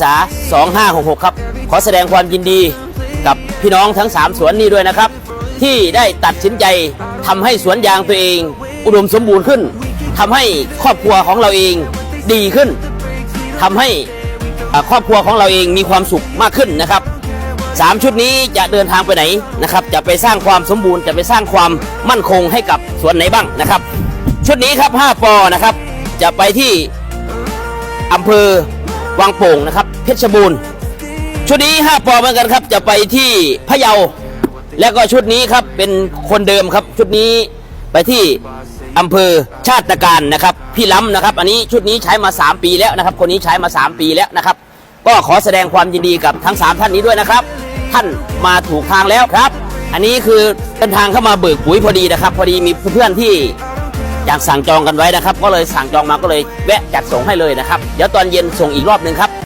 ษา2566 ครับ ขอแสดงความยินดีกับพี่น้องทั้ง 3 สวนนี้ด้วยนะครับ ที่ได้ตัดสินใจทำให้สวนยางตัวเอง อุดมสมบูรณ์ขึ้นทำให้ครอบครัวของเราเองดีขึ้นทำให้ครอบครัวของเราเองมีความสุขมากขึ้นนะครับสามชุดนี้จะเดินทางไปไหนนะครับ จะไปสร้างความสมบูรณ์ จะไปสร้างความมั่นคงให้กับสวนไหนบ้างนะครับ ชุดนี้ครับ 5ปอนะครับ จะไปที่อำเภอ วังโป่งนะครับ เพชรบูรณ์ชุดนี้ 5 ปอเหมือนกันครับ จะไปที่พะเยา แล้วก็ชุดนี้ครับเป็นคนเดิมครับ ชุดนี้ไปที่อำเภอชาติการนะครับ พี่ล้ำนะครับ อันนี้ชุดนี้ใช้มา 3 ปีแล้วนะครับ คนนี้ใช้มา 3 ปีแล้วนะครับ ก็ขอแสดงความยินดีกับทั้ง 3 ท่านนี้ด้วยนะครับ ท่านมาถูกทางแล้วครับ อันนี้คือเดินทางเข้ามาเบิกปุ๋ยพอดีนะครับ พอดีมีเพื่อนที่ อยากสั่งจองกันไว้นะครับ ก็เลยสั่งจองมาก็เลยแวะจัดส่งให้เลยนะครับ เดี๋ยวตอนเย็นส่งอีกรอบหนึ่งครับ